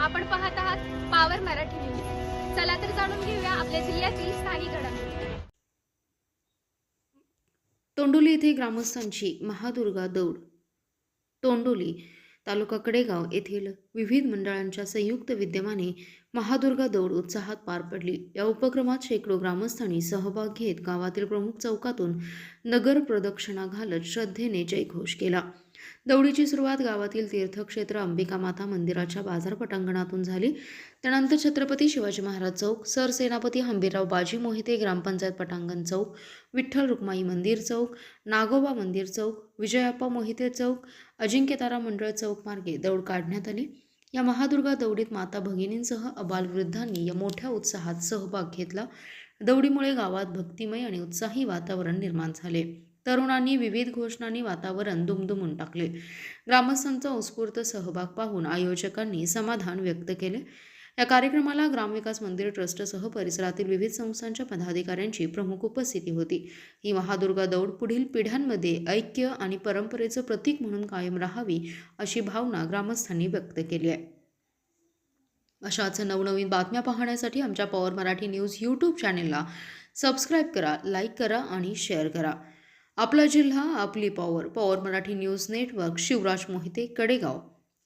आपण पाहत आहात पावर मराठी न्यूज चला तर जाणून घेऊया आपल्या जिल्ह्यातील स्थानिक घडामोडी. तोंडोली येथे ग्रामस्थांची महादुर्गा दौड. तोंडोली तालुका कडेगाव येथील विविध मंडळांच्या संयुक्त विद्यमाने महादुर्गा दौड उत्साहात पार पडली. या उपक्रमात शेकडो ग्रामस्थांनी सहभाग घेत गावातील प्रमुख चौकातून नगर प्रदक्षिणा घालत श्रद्धेने जयघोष केला. दौडीची सुरुवात गावातील तीर्थक्षेत्र अंबिका माता मंदिराच्या बाजार पटांगणातून झाली. त्यानंतर छत्रपती शिवाजी महाराज चौक सरसेनापती हंबीरराव बाजी मोहिते ग्रामपंचायत पटांगण चौक विठ्ठल रुक्माई मंदिर चौक नागोबा मंदिर चौक विजयाप्पा मोहिते चौक अजिंक्यतारा मंडळ चौक मार्गे दौड काढण्यात आली. या महादुर्गा दौडीत माता भगिनींसह अबालवृद्धांनी या मोठ्या उत्साहात सहभाग घेतला. दौडीमुळे गावात भक्तिमय आणि उत्साही वातावरण निर्माण झाले. तरुणांनी विविध घोषणांनी वातावरण दुमदुमून टाकले. ग्रामस्थांचा उत्स्फूर्त सहभाग पाहून आयोजकांनी समाधान व्यक्त केले. या कार्यक्रमाला ग्रामविकास मंदिर ट्रस्टसह परिसरातील विविध संस्थांच्या पदाधिकाऱ्यांची प्रमुख उपस्थिती होती. ही महादुर्गा दौड पुढील पिढ्यांमध्ये ऐक्य आणि परंपरेचं प्रतीक म्हणून कायम राहावी अशी भावना ग्रामस्थांनी व्यक्त केली आहे. अशाच नवनवीन बातम्या पाहण्यासाठी आमच्या पॉवर मराठी न्यूज यूट्यूब चॅनेलला सबस्क्राईब करा लाईक करा आणि शेअर करा. आपला जिल्हा आपली power power Marathi news network Shivraj Mohite Kadegaon.